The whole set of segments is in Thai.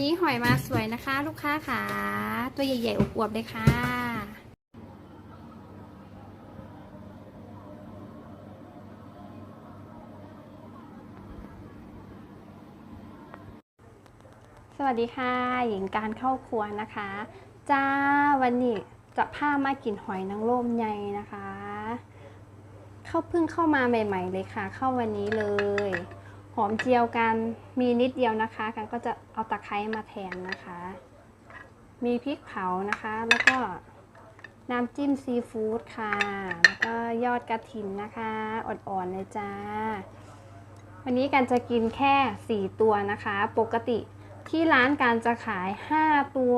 นี้หอยมาสวยนะคะ ลูกค้าขาตัวใหญ่ๆอวบๆเลยค่ะสวัสดีค่ะ หญิงการเข้าครัวนะคะ จ้าวันนี้จะพามากินหอยนางรมใหญ่นะคะ เข้าเพิ่งเข้ามาใหม่ ๆ เลยค่ะ เข้าวันนี้เลย หอมเจียวกันมีนิดเดียวนะคะ กันก็จะเอาตะไคร้มาแทนนะคะ มีพริกเผานะคะ แล้วก็น้ำจิ้มซีฟู้ดค่ะ แล้วก็ยอดกระถินนะคะ อ่อนๆเลยจ้า วันนี้กันจะกินแค่ 4 ตัวนะคะ ปกติที่ร้านการจะขาย 5 ตัว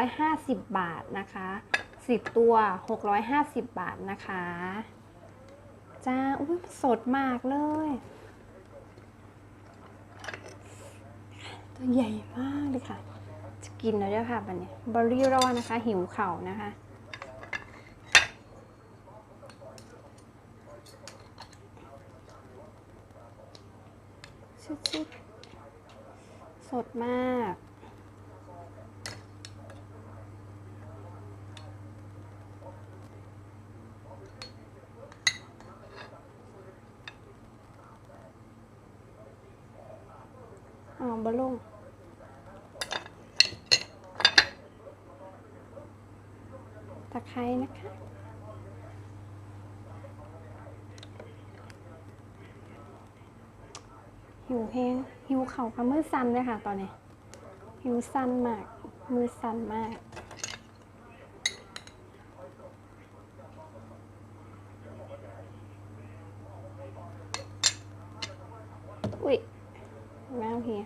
350 บาทนะคะ 10 ตัว 650 บาทนะคะ จ้าอุ้ยสดมากเลย ตัวใหญ่มากเลยค่ะ จะกินแล้วด้วยค่ะบันนี้บอรี่รอนะคะ หิวเข่านะคะ ชุดๆสดมากอ๋อบะลงะ ไคร้นะคะ หิวแห้งหิวเข่าค่ะมือสั่นเลยค่ะตอนนี้ หิวสั่นมาก มือสั่นมากอุ้ยแมวเฮีย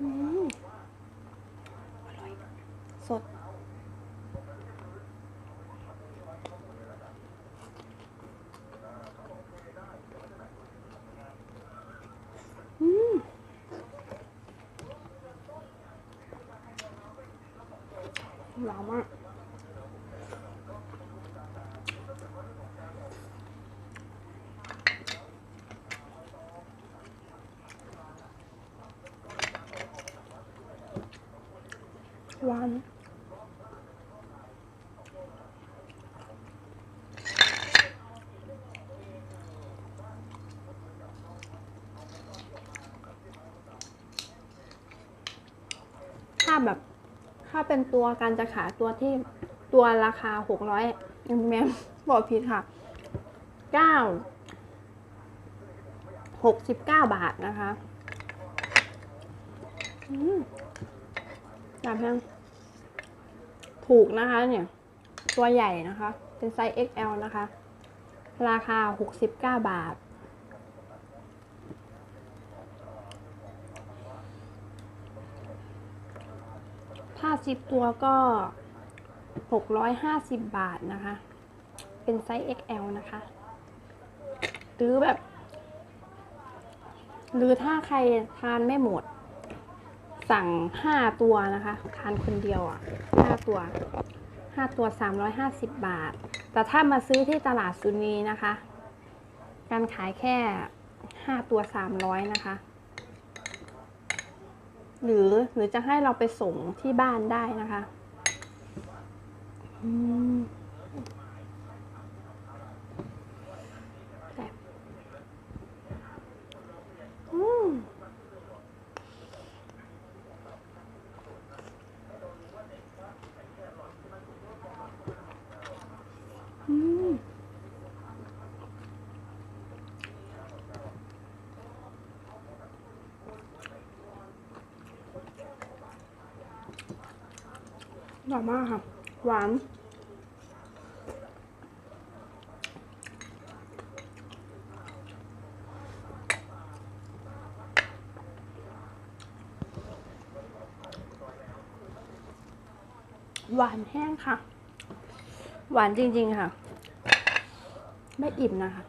อืมอร่อย สด อืม หวานมากหวานถ้าแบบ ถ้าเป็นตัวการจะขายตัวที่ตัวราคาหกร้อยแมมบอกผิดค่ะเก้าหกสิบเก้าบาทนะคะอืมแบบนั้นถูกนะคะเนี่ย ตัวใหญ่นะคะ เป็นไซส์ XL นะคะ ราคา 69 บาท สิบตัวก็650บาทนะคะ เป็นไซส์ XL นะคะ หรือแบบ หรือถ้าใครทานไม่หมด สั่ง5ตัวนะคะ ทานคนเดียวอะ5ตัว5ตัว350บาท แต่ถ้ามาซื้อที่ตลาดซุนีนะคะ การขายแค่5ตัว300นะคะ หรือหรือจะให้เราไปส่งที่บ้านได้นะคะ อืมแบบอืม อืมอ ร่อยมากค่ะ หวาน หวานแห้งค่ะ หวานจริงๆค่ะ ไม่อิ่มนะคะ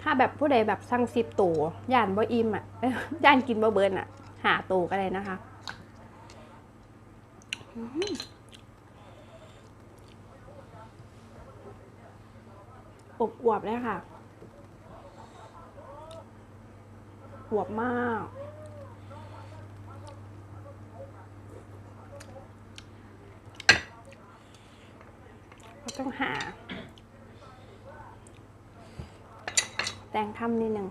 ถ้าแบบผู้ใดแบบสั่งสิบตัวย่านบ่อิ่มอะยย่านกินบ่เบิร์นอะ หาตูกันเลนะคะอบอวบเลยค่ะอวบมาก ต้องหา แต่งทำนิดหนึ่ง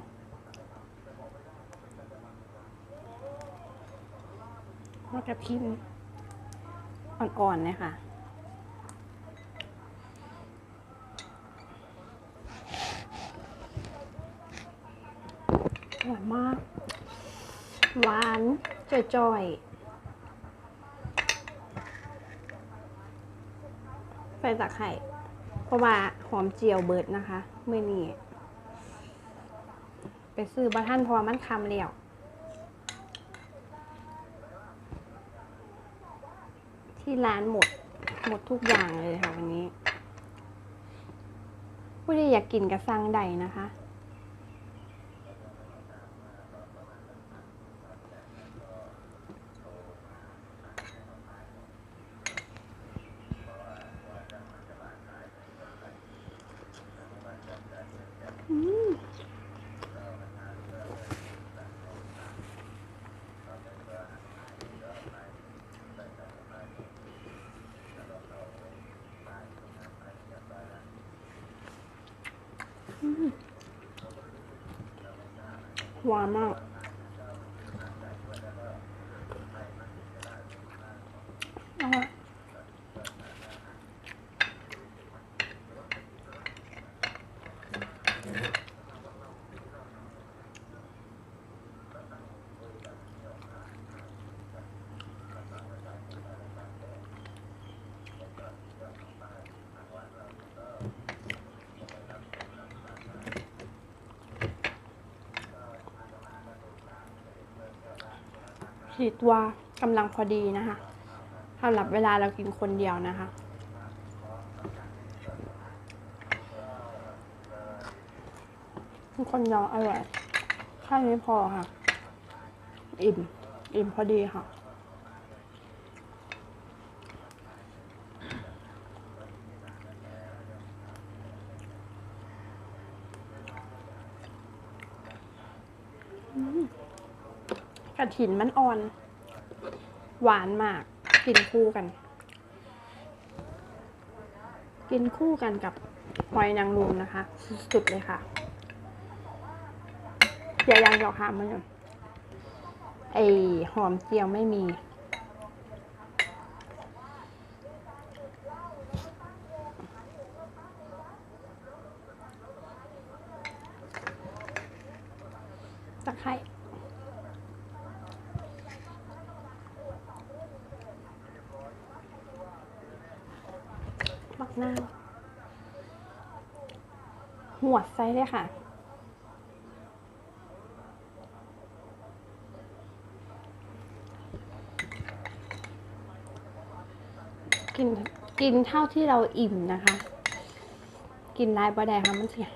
แล้วก็พิมพ์อ่อนๆเลยค่ะ อร่อยมาก หวานจ่อยๆ ใส่ตะไคร่เพราะว่าหอมเจียวเบิดนะคะ เมื่อนี้ ไปซื้อบ้าท่านพราะว่ามันคำแล้ว ที่ร้านหมด หมดทุกอย่างเลยค่ะวันนี้ผู้ที่อยากกินกระซังใดนะคะ หว สี่ตัวกำลังพอดีนะคะสำหรับเวลาเรากินคนเดียวนะคะ คนเดียวอร่อยแค่นี้พอค่ะ อิ่ม อิ่มพอดีค่ะ กระถินมันอ่อน หวานมาก กินคู่กัน กินคู่กันกับหอยนางรมนะคะ สุดๆเลยค่ะอย่ายังหยอกหามมันอยู่ไอหอมเจียวไม่มีตะไคร้ มักนาหัวไซเลยค่ะ กินกินเท่าที่เราอิ่มนะคะ กินรายบะแดค่ะมันเสีย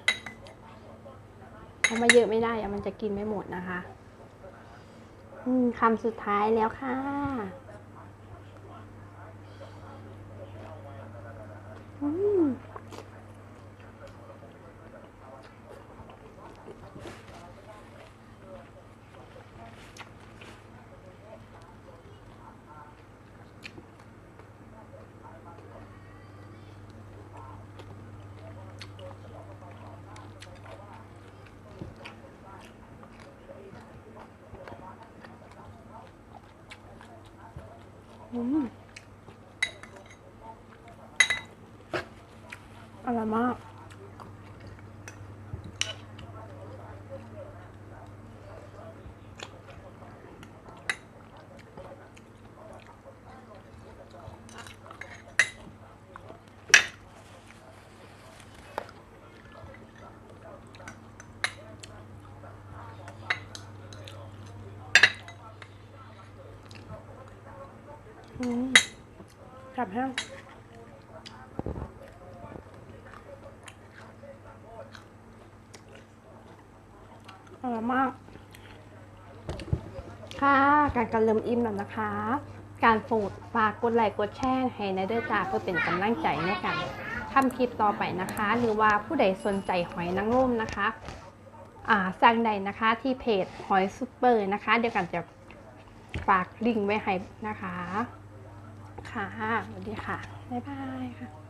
ทำมาเยอะไม่ได้อะมันจะกินไม่หมดนะคะอืมคำสุดท้ายแล้วค่ะ อืม อืมอร่อยมาก จับห้งอร่อยมาก ค่ะ การกระเริ่มอิ่มแล้วนะคะ การฝูดฝากกดไลค์กดแชร์ให้นะเดือจ้าเพื่อเป็นกำลังใจในการทำคลิปต่อไปนะคะ หรือว่าผู้ใดสนใจหอยนางรมนะคะอ่าสั่งใดนะคะที่เพจหอยซูเปอร์นะคะ เดี๋ยวกันจะฝากลิงก์ไว้ให้นะคะ ค่ะสวัสดีค่ะ บ๊ายบายค่ะ